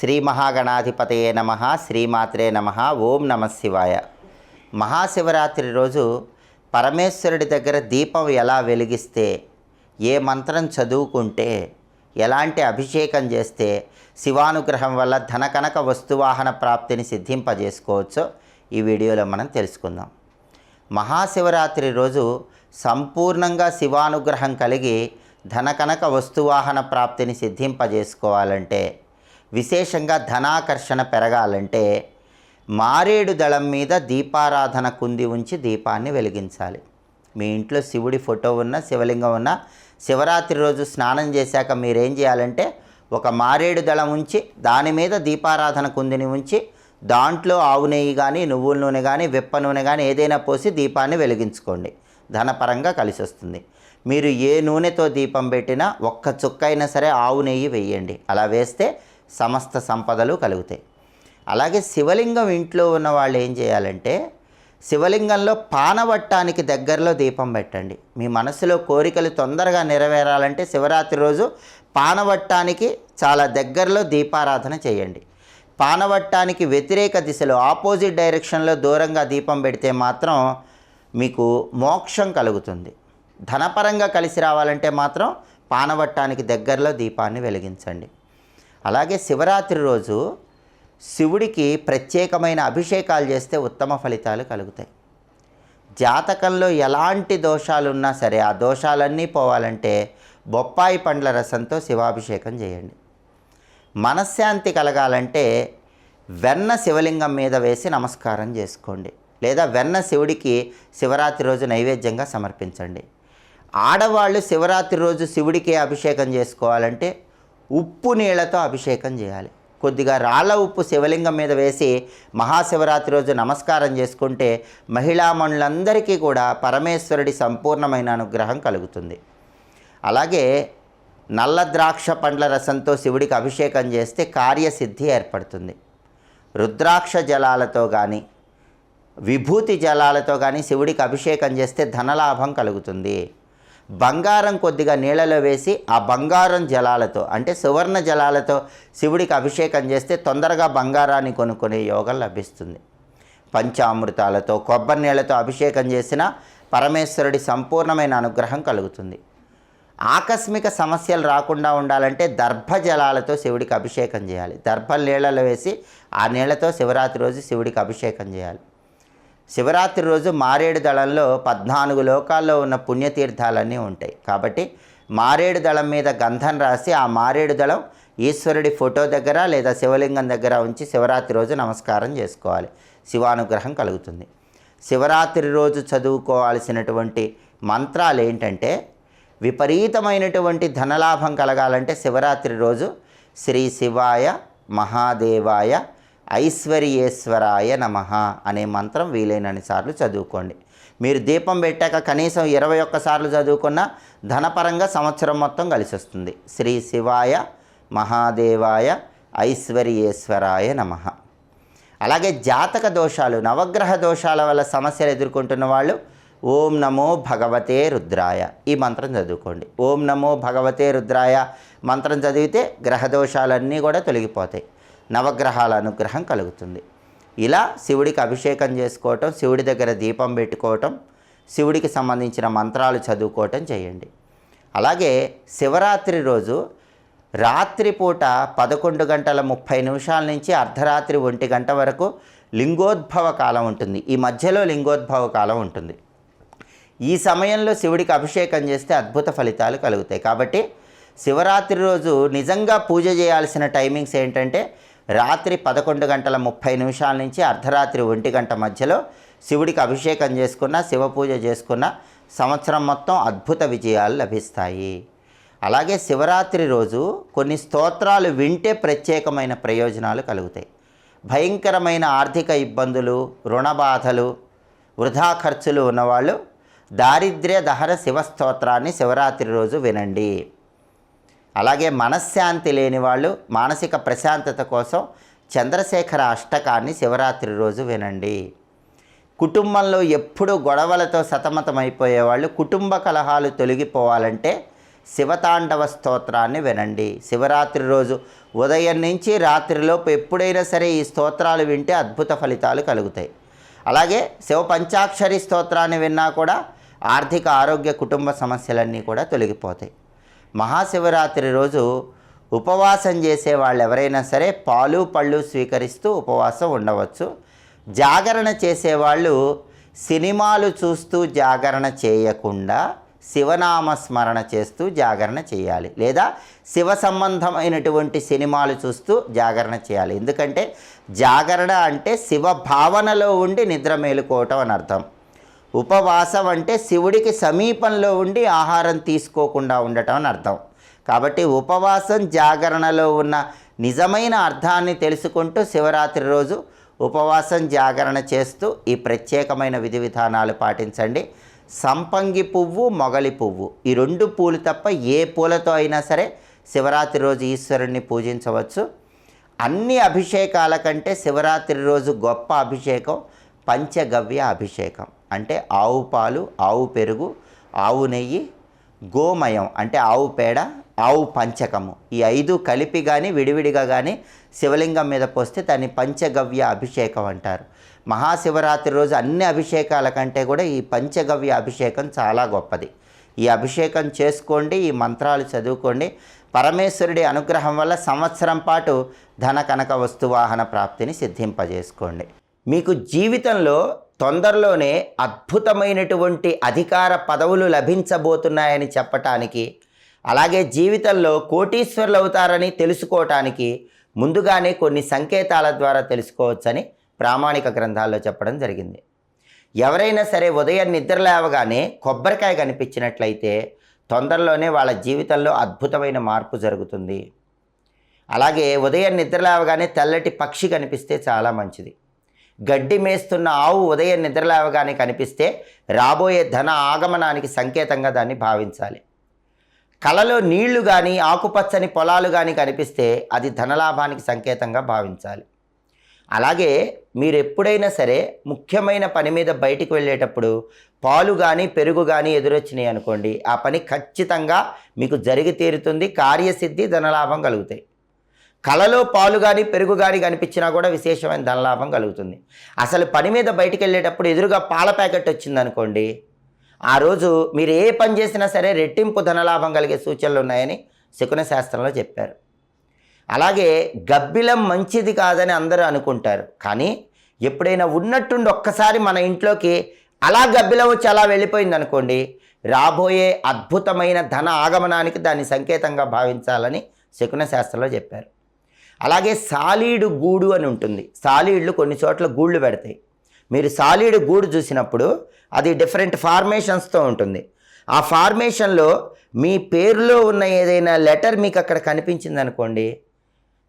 శ్రీ మహాగణాధిపతయే నమ శ్రీమాత్రే నమ ఓం నమ శివాయ. మహాశివరాత్రి రోజు పరమేశ్వరుడి దగ్గర దీపం ఎలా వెలిగిస్తే ఏ మంత్రం చదువుకుంటే ఎలాంటి అభిషేకం చేస్తే శివానుగ్రహం వల్ల ధనకనక వస్తువాహన ప్రాప్తిని సిద్ధింపజేసుకోవచ్చో ఈ వీడియోలో మనం తెలుసుకుందాం. మహాశివరాత్రి రోజు సంపూర్ణంగా శివానుగ్రహం కలిగి ధనకనక వస్తువాహన ప్రాప్తిని సిద్ధింపజేసుకోవాలంటే విశేషంగా ధనాకర్షణ పెరగాలంటే మారేడు దళం మీద దీపారాధన కుంది ఉంచి దీపాన్ని వెలిగించాలి. మీ ఇంట్లో శివుడి ఫోటో ఉన్న శివలింగం ఉన్న శివరాత్రి రోజు స్నానం చేశాక మీరేం చేయాలంటే ఒక మారేడు దళం ఉంచి దాని మీద దీపారాధన కుందిని ఉంచి దాంట్లో ఆవు నెయ్యి కానీ నువ్వుల నూనె కానీ వెప్ప నూనె కానీ ఏదైనా పోసి దీపాన్ని వెలిగించుకోండి. ధనపరంగా కలిసి వస్తుంది మీరు ఏ నూనెతో దీపం పెట్టినా ఒక్క చుక్కైనా సరే ఆవు నెయ్యి వేయండి. అలా వేస్తే సమస్త సంపదలు కలుగుతాయి. అలాగే శివలింగం ఇంట్లో ఉన్న వాళ్ళు ఏం చేయాలంటే శివలింగంలో పానవట్టానికి దగ్గరలో దీపం పెట్టండి. మీ మనసులో కోరికలు తొందరగా నెరవేరాలంటే శివరాత్రి రోజు పానవట్టానికి చాలా దగ్గరలో దీపారాధన చేయండి. పానవట్టానికి వ్యతిరేక దిశలో ఆపోజిట్ డైరెక్షన్లో దూరంగా దీపం పెడితే మాత్రం మీకు మోక్షం కలుగుతుంది. ధనపరంగా కలిసి రావాలంటే మాత్రం పానవట్టానికి దగ్గరలో దీపాన్ని వెలిగించండి. అలాగే శివరాత్రి రోజు శివుడికి ప్రత్యేకమైన అభిషేకాలు చేస్తే ఉత్తమ ఫలితాలు కలుగుతాయి. జాతకంలో ఎలాంటి దోషాలున్నా సరే ఆ దోషాలన్నీ పోవాలంటే బొప్పాయి పండ్ల రసంతో శివాభిషేకం చేయండి. మనశ్శాంతి కలగాలంటే వెన్న శివలింగం మీద వేసి నమస్కారం చేసుకోండి. లేదా వెన్న శివుడికి శివరాత్రి రోజు నైవేద్యంగా సమర్పించండి. ఆడవాళ్ళు శివరాత్రి రోజు శివుడికి అభిషేకం చేసుకోవాలంటే ఉప్పు నీళ్ళతో అభిషేకం చేయాలి. కొద్దిగా రాళ్ళ ఉప్పు శివలింగం మీద వేసి మహాశివరాత్రి రోజు నమస్కారం చేసుకుంటే మహిళామణులందరికీ కూడా పరమేశ్వరుడి సంపూర్ణమైన అనుగ్రహం కలుగుతుంది. అలాగే నల్ల ద్రాక్ష పండ్ల రసంతో శివుడికి అభిషేకం చేస్తే కార్యసిద్ధి ఏర్పడుతుంది. రుద్రాక్ష జలాలతో కానీ విభూతి జలాలతో కానీ శివుడికి అభిషేకం చేస్తే ధనలాభం కలుగుతుంది. బంగారం కొద్దిగా నీళ్ళలో వేసి ఆ బంగారం జలాలతో అంటే సువర్ణ జలాలతో శివుడికి అభిషేకం చేస్తే తొందరగా బంగారాన్ని కొనుక్కునే యోగం లభిస్తుంది. పంచామృతాలతో కొబ్బరి నీళ్ళతో అభిషేకం చేసిన పరమేశ్వరుడి సంపూర్ణమైన అనుగ్రహం కలుగుతుంది. ఆకస్మిక సమస్యలు రాకుండా ఉండాలంటే దర్భ జలాలతో శివుడికి అభిషేకం చేయాలి. దర్భ నీళ్ళలో వేసి ఆ నీళ్ళతో శివరాత్రి రోజు శివుడికి అభిషేకం చేయాలి. శివరాత్రి రోజు మారేడు దళంలో పద్నాలుగు లోకాల్లో ఉన్న పుణ్యతీర్థాలన్నీ ఉంటాయి. కాబట్టి మారేడు దళం మీద గంధం రాసి ఆ మారేడు దళం ఈశ్వరుడి ఫోటో దగ్గర లేదా శివలింగం దగ్గర ఉంచి శివరాత్రి రోజు నమస్కారం చేసుకోవాలి. శివానుగ్రహం కలుగుతుంది. శివరాత్రి రోజు చదువుకోవాల్సినటువంటి మంత్రాలు ఏంటంటే విపరీతమైనటువంటి ధనలాభం కలగాలంటే శివరాత్రి రోజు శ్రీ శివాయ మహాదేవాయ ఐశ్వర్యేశ్వరాయ నమ అనే మంత్రం వీలైనన్ని సార్లు చదువుకోండి. మీరు దీపం పెట్టాక కనీసం ఇరవై ఒక్కసార్లు చదువుకున్న ధనపరంగా సంవత్సరం మొత్తం కలిసి వస్తుంది. శ్రీ శివాయ మహాదేవాయ ఐశ్వర్యేశ్వరాయ నమ. అలాగే జాతక దోషాలు నవగ్రహ దోషాల వల్ల సమస్యలు ఎదుర్కొంటున్న వాళ్ళు ఓం నమో భగవతే రుద్రాయ ఈ మంత్రం చదువుకోండి. ఓం నమో భగవతే రుద్రాయ మంత్రం చదివితే గ్రహ దోషాలన్నీ కూడా తొలగిపోతాయి. నవగ్రహాల అనుగ్రహం కలుగుతుంది. ఇలా శివుడికి అభిషేకం చేసుకోవటం శివుడి దగ్గర దీపం పెట్టుకోవటం శివుడికి సంబంధించిన మంత్రాలు చదువుకోవటం చేయండి. అలాగే శివరాత్రి రోజు రాత్రిపూట పదకొండు గంటల ముప్పై నిమిషాల నుంచి అర్ధరాత్రి ఒంటి గంట వరకు లింగోద్భవ కాలం ఉంటుంది. ఈ మధ్యలో లింగోద్భవ కాలం ఉంటుంది. ఈ సమయంలో శివుడికి అభిషేకం చేస్తే అద్భుత ఫలితాలు కలుగుతాయి. కాబట్టి శివరాత్రి రోజు నిజంగా పూజ చేయాల్సిన టైమింగ్స్ ఏంటంటే రాత్రి పదకొండు గంటల ముప్పై నిమిషాల నుంచి అర్ధరాత్రి ఒంటి గంట మధ్యలో శివుడికి అభిషేకం చేసుకున్న శివ పూజ చేసుకున్న సంవత్సరం మొత్తం అద్భుత విజయాలు లభిస్తాయి. అలాగే శివరాత్రి రోజు కొన్ని స్తోత్రాలు వింటే ప్రత్యేకమైన ప్రయోజనాలు కలుగుతాయి. భయంకరమైన ఆర్థిక ఇబ్బందులు రుణ బాధలు వృధా ఖర్చులు ఉన్నవాళ్ళు దారిద్ర్య దహర శివస్తోత్రాన్ని శివరాత్రి రోజు వినండి. అలాగే మనశ్శాంతి లేని వాళ్ళు మానసిక ప్రశాంతత కోసం చంద్రశేఖర అష్టకాన్ని శివరాత్రి రోజు వినండి. కుటుంబంలో ఎప్పుడూ గొడవలతో సతమతమైపోయేవాళ్ళు కుటుంబ కలహాలు తొలగిపోవాలంటే శివతాండవ స్తోత్రాన్ని వినండి. శివరాత్రి రోజు ఉదయం నుంచి రాత్రిలోపు ఎప్పుడైనా సరే ఈ స్తోత్రాలు వింటే అద్భుత ఫలితాలు కలుగుతాయి. అలాగే శివ పంచాక్షరి స్తోత్రాన్ని విన్నా కూడా ఆర్థిక ఆరోగ్య కుటుంబ సమస్యలన్నీ కూడా తొలగిపోతాయి. మహాశివరాత్రి రోజు ఉపవాసం చేసే వాళ్ళు ఎవరైనా సరే పాలు పళ్ళు స్వీకరిస్తూ ఉపవాసం ఉండవచ్చు. జాగరణ చేసేవాళ్ళు సినిమాలు చూస్తూ జాగరణ చేయకుండా శివనామ స్మరణ చేస్తూ జాగరణ చేయాలి. లేదా శివ సంబంధమైనటువంటి సినిమాలు చూస్తూ జాగరణ చేయాలి. ఎందుకంటే జాగరణ అంటే శివ భావనలో ఉండి నిద్ర మేలుకోవటం అని అర్థం. ఉపవాసం అంటే శివుడికి సమీపంలో ఉండి ఆహారం తీసుకోకుండా ఉండటం అని అర్థం. కాబట్టి ఉపవాసం జాగరణలో ఉన్న నిజమైన అర్థాన్ని తెలుసుకుంటూ శివరాత్రి రోజు ఉపవాసం జాగరణ చేస్తూ ఈ ప్రత్యేకమైన విధి విధానాలు పాటించండి. సంపంగి పువ్వు మొగలి పువ్వు. ఈ రెండు పూలు తప్ప ఏ పూలతో అయినా సరే శివరాత్రి రోజు ఈశ్వరుణ్ణి పూజించవచ్చు. అన్ని అభిషేకాల కంటే శివరాత్రి రోజు గొప్ప అభిషేకం పంచగవ్య అభిషేకం. అంటే ఆవు పాలు ఆవు పెరుగు ఆవు నెయ్యి గోమయం అంటే ఆవు పేడ ఆవు పంచకము. ఈ ఐదు కలిపి కానీ విడివిడిగా కానీ శివలింగం మీద పోస్తే దాన్ని పంచగవ్య అభిషేకం అంటారు. మహాశివరాత్రి రోజు అన్ని అభిషేకాల కంటే కూడా ఈ పంచగవ్య అభిషేకం చాలా గొప్పది. ఈ అభిషేకం చేసుకోండి ఈ మంత్రాలు చదువుకోండి. పరమేశ్వరుడి అనుగ్రహం వల్ల సంవత్సరం పాటు ధన కనక వస్తువాహన ప్రాప్తిని సిద్ధింపజేసుకోండి. మీకు జీవితంలో తొందరలోనే అద్భుతమైనటువంటి అధికార పదవులు లభించబోతున్నాయని చెప్పటానికి అలాగే జీవితంలో కోటీశ్వరులు అవుతారని తెలుసుకోవటానికి ముందుగానే కొన్ని సంకేతాల ద్వారా తెలుసుకోవచ్చని ప్రామాణిక గ్రంథాల్లో చెప్పడం జరిగింది. ఎవరైనా సరే ఉదయం నిద్ర లేవగానే కొబ్బరికాయ కనిపించినట్లయితే తొందరలోనే వాళ్ళ జీవితంలో అద్భుతమైన మార్పు జరుగుతుంది. అలాగే ఉదయం నిద్ర లేవగానే తెల్లటి పక్షి కనిపిస్తే చాలా మంచిది. గడ్డి మేస్తున్న ఆవు ఉదయం నిద్రలేవగానే కనిపిస్తే రాబోయే ధన ఆగమనానికి సంకేతంగా దాన్ని భావించాలి. కలలో నీళ్ళు కానీ ఆకుపచ్చని పొలాలు కానీ కనిపిస్తే అది ధనలాభానికి సంకేతంగా భావించాలి. అలాగే మీరు ఎప్పుడైనా సరే ముఖ్యమైన పని మీద బయటికి వెళ్ళేటప్పుడు పాలు కానీ పెరుగు కానీ ఎదురొచ్చినాయి అనుకోండి ఆ పని ఖచ్చితంగా మీకు జరిగి తీరుతుంది కార్యసిద్ధి ధనలాభం కలుగుతాయి. కళలో పాలు కానీ పెరుగు కానీ కనిపించినా కూడా విశేషమైన ధనలాభం కలుగుతుంది. అసలు పని మీద బయటికి వెళ్ళేటప్పుడు ఎదురుగా పాల ప్యాకెట్ వచ్చిందనుకోండి ఆ రోజు మీరు ఏ పని చేసినా సరే రెట్టింపు ధనలాభం కలిగే సూచనలు ఉన్నాయని శకున శాస్త్రంలో చెప్పారు. అలాగే గబ్బిలం మంచిది కాదని అందరూ అనుకుంటారు. కానీ ఎప్పుడైనా ఉన్నట్టుండి ఒక్కసారి మన ఇంట్లోకి అలా గబ్బిలం వచ్చి అలా వెళ్ళిపోయింది అనుకోండి రాబోయే అద్భుతమైన ధన ఆగమనానికి దాన్ని సంకేతంగా భావించాలని శకున శాస్త్రంలో చెప్పారు. అలాగే సాలీడు గూడు అని ఉంటుంది. సాలీడ్లు కొన్ని చోట్ల గూళ్ళు పెడతాయి. మీరు సాలీడు గూడు చూసినప్పుడు అది డిఫరెంట్ ఫార్మేషన్స్తో ఉంటుంది. ఆ ఫార్మేషన్లో మీ పేరులో ఉన్న ఏదైనా లెటర్ మీకు అక్కడ కనిపించింది అనుకోండి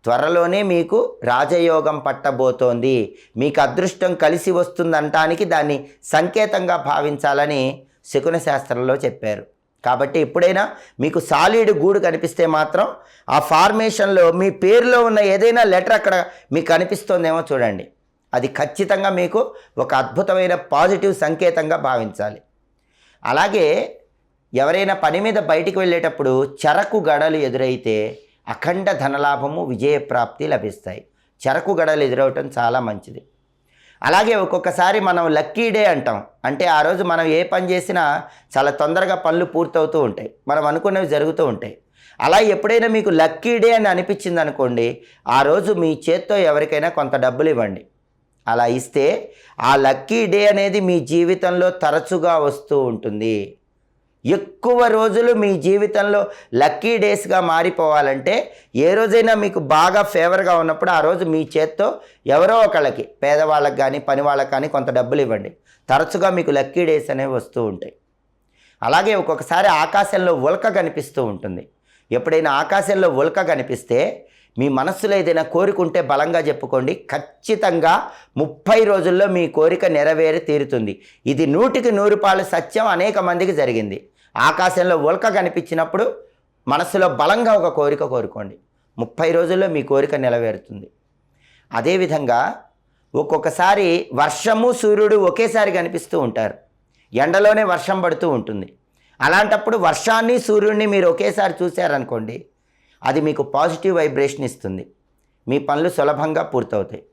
త్వరలోనే మీకు రాజయోగం పట్టబోతోంది. మీకు అదృష్టం కలిసి వస్తుందంటానికి దాన్ని సంకేతంగా భావించాలని శకున శాస్త్రంలో చెప్పారు. కాబట్టి ఎప్పుడైనా మీకు సాలిడ్ గూడు కనిపిస్తే మాత్రం ఆ ఫార్మేషన్లో మీ పేరులో ఉన్న ఏదైనా లెటర్ అక్కడ మీకు కనిపిస్తోందేమో చూడండి. అది ఖచ్చితంగా మీకు ఒక అద్భుతమైన పాజిటివ్ సంకేతంగా భావించాలి. అలాగే ఎవరైనా పని మీద బయటికి వెళ్ళేటప్పుడు చెరకు గడలు ఎదురైతే అఖండ ధనలాభము విజయప్రాప్తి లభిస్తాయి. చెరకు గడలు ఎదురవటం చాలా మంచిది. అలాగే ఒక్కొక్కసారి మనం లక్కీ డే అంటాం. అంటే ఆ రోజు మనం ఏ పని చేసినా చాలా తొందరగా పనులు పూర్తవుతూ ఉంటాయి. మనం అనుకున్నవి జరుగుతూ ఉంటాయి. అలా ఎప్పుడైనా మీకు లక్కీ డే అని అనిపించింది అనుకోండి ఆ రోజు మీ చేత్తో ఎవరికైనా కొంత డబ్బులు ఇవ్వండి. అలా ఇస్తే ఆ లక్కీ డే అనేది మీ జీవితంలో తరచుగా వస్తూ ఉంటుంది. ఎక్కువ రోజులు మీ జీవితంలో లక్కీ డేస్గా మారిపోవాలంటే ఏ రోజైనా మీకు బాగా ఫేవర్గా ఉన్నప్పుడు ఆ రోజు మీ చేత్తో ఎవరో ఒకళ్ళకి పేదవాళ్ళకి కానీ పని వాళ్ళకి కానీ కొంత డబ్బులు ఇవ్వండి. తరచుగా మీకు లక్కీ డేస్ అనేవి వస్తూ ఉంటాయి. అలాగే ఒక్కొక్కసారి ఆకాశంలో ఉల్క కనిపిస్తూ ఉంటుంది. ఎప్పుడైనా ఆకాశంలో ఉల్క కనిపిస్తే మీ మనస్సులో ఏదైనా కోరుకుంటే బలంగా చెప్పుకోండి. ఖచ్చితంగా ముప్పై రోజుల్లో మీ కోరిక నెరవేరి తీరుతుంది. ఇది నూటికి నూరు పాలు సత్యం అనేక మందికి జరిగింది. ఆకాశంలో ఉల్క కనిపించినప్పుడు మనసులో బలంగా ఒక కోరిక కోరుకోండి. ముప్పై రోజుల్లో మీ కోరిక నెరవేరుతుంది. అదేవిధంగా ఒక్కొక్కసారి వర్షము సూర్యుడు ఒకేసారి కనిపిస్తూ ఉంటారు. ఎండలోనే వర్షం పడుతూ ఉంటుంది. అలాంటప్పుడు వర్షాన్ని సూర్యుడిని మీరు ఒకేసారి చూశారనుకోండి అది మీకు పాజిటివ్ వైబ్రేషన్ ఇస్తుంది. మీ పనులు సులభంగా పూర్తవుతాయి.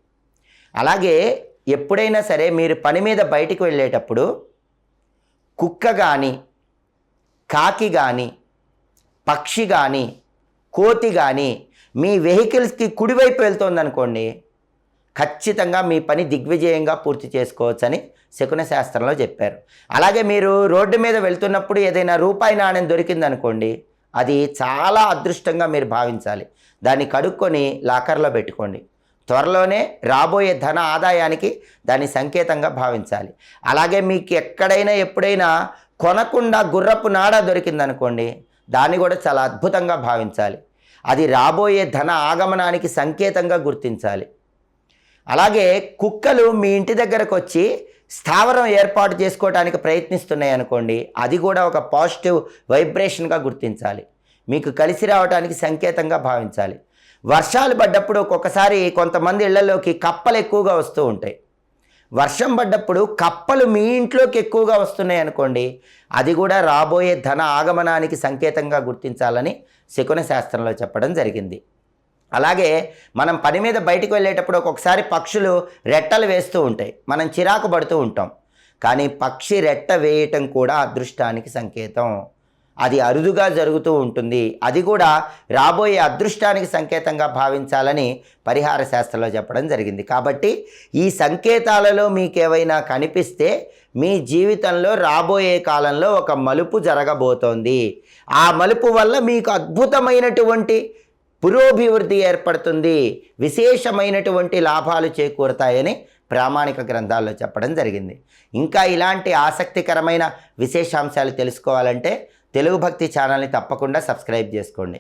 అలాగే ఎప్పుడైనా సరే మీరు పని మీద బయటికి వెళ్ళేటప్పుడు కుక్క కానీ కాకి కానీ పక్షి కానీ కోతి కానీ మీ వెహికల్స్కి కుడివైపు వెళ్తోందనుకోండి ఖచ్చితంగా మీ పని దిగ్విజయంగా పూర్తి చేసుకోవచ్చని శకున శాస్త్రంలో చెప్పారు. అలాగే మీరు రోడ్డు మీద వెళ్తున్నప్పుడు ఏదైనా రూపాయి నాణ్యం దొరికిందనుకోండి అది చాలా అదృష్టంగా మీరు భావించాలి. దాన్ని కడుక్కొని లాకర్లో పెట్టుకోండి. త్వరలోనే రాబోయే ధన ఆదాయానికి దాన్ని సంకేతంగా భావించాలి. అలాగే మీకు ఎక్కడైనా ఎప్పుడైనా కొనకుండా గుర్రపు నాడ దొరికిందనుకోండి దాన్ని కూడా చాలా అద్భుతంగా భావించాలి. అది రాబోయే ధన ఆగమనానికి సంకేతంగా గుర్తించాలి. అలాగే కుక్కలు మీ ఇంటి దగ్గరకు వచ్చి స్థావరం ఏర్పాటు చేసుకోవడానికి ప్రయత్నిస్తున్నాయి అనుకోండి అది కూడా ఒక పాజిటివ్ వైబ్రేషన్గా గుర్తించాలి. మీకు కలిసి రావడానికి సంకేతంగా భావించాలి. వర్షాలు పడ్డప్పుడు ఒక్కొక్కసారి కొంతమంది ఇళ్ళలోకి కప్పలు ఎక్కువగా వస్తూ ఉంటాయి. వర్షం పడ్డప్పుడు కప్పలు మీ ఇంట్లోకి ఎక్కువగా వస్తున్నాయి అనుకోండి అది కూడా రాబోయే ధన ఆగమనానికి సంకేతంగా గుర్తించాలని శకున శాస్త్రంలో చెప్పడం జరిగింది. అలాగే మనం పని మీద బయటికి వెళ్ళేటప్పుడు ఒక్కొక్కసారి పక్షులు రెట్టలు వేస్తూ ఉంటాయి. మనం చిరాకు పడుతూ ఉంటాం. కానీ పక్షి రెట్ట వేయటం కూడా అదృష్టానికి సంకేతం. అది అరుదుగా జరుగుతూ ఉంటుంది. అది కూడా రాబోయే అదృష్టానికి సంకేతంగా భావించాలని పరిహార శాస్త్రంలో చెప్పడం జరిగింది. కాబట్టి ఈ సంకేతాలలో మీకేవైనా కనిపిస్తే మీ జీవితంలో రాబోయే కాలంలో ఒక మలుపు జరగబోతోంది. ఆ మలుపు వల్ల మీకు అద్భుతమైనటువంటి పురోభివృద్ధి ఏర్పడుతుంది. విశేషమైనటువంటి లాభాలు చేకూరుతాయని ప్రామాణిక గ్రంథాల్లో చెప్పడం జరిగింది. ఇంకా ఇలాంటి ఆసక్తికరమైన విశేషాంశాలు తెలుసుకోవాలంటే తెలుగు భక్తి ఛానల్ని తప్పకుండా సబ్స్క్రైబ్ చేసుకోండి.